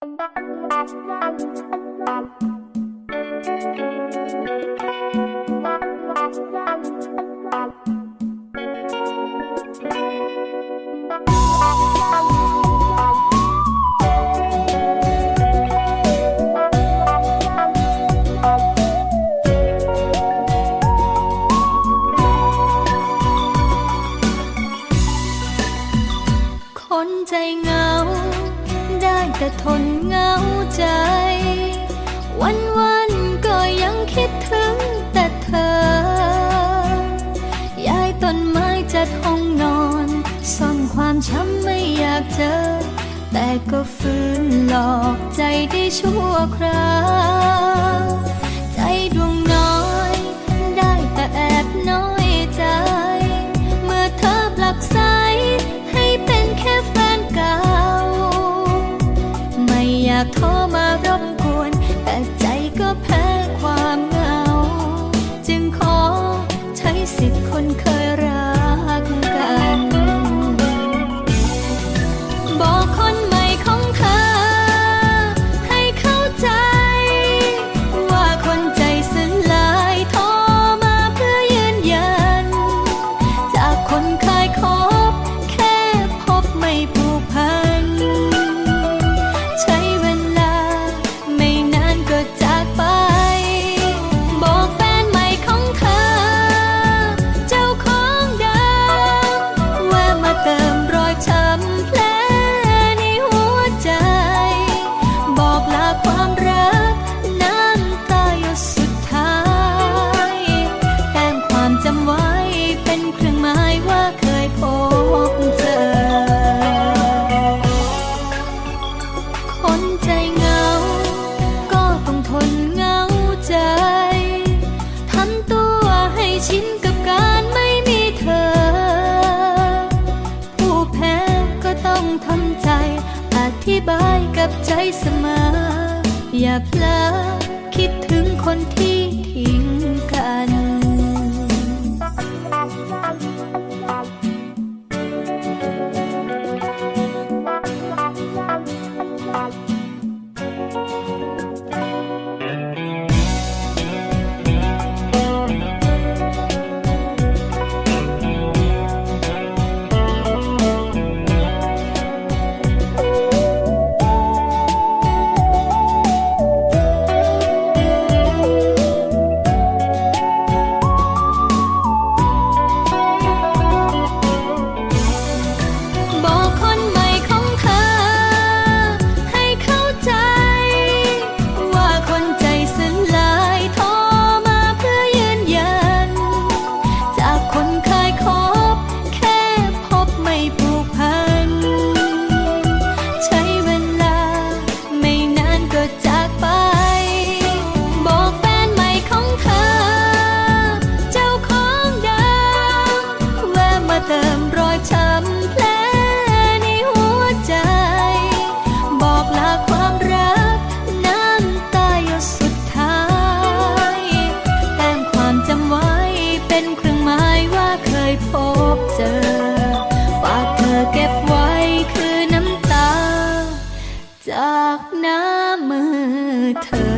Thank you. ทนเหงาใจ วันวันก็ยังคิดถึงแต่เธอ ย้ายต้นไม้จัดห้องนอนซ่อนความช้ำไม่อยากเจอ แต่ก็ฟื้นหลอกใจได้ชั่วคราว 那头 ต้องทำใจ อธิบายกับใจเสมอ อย่าเพลอคิดถึงคนที่ จากน้ำมือเธอ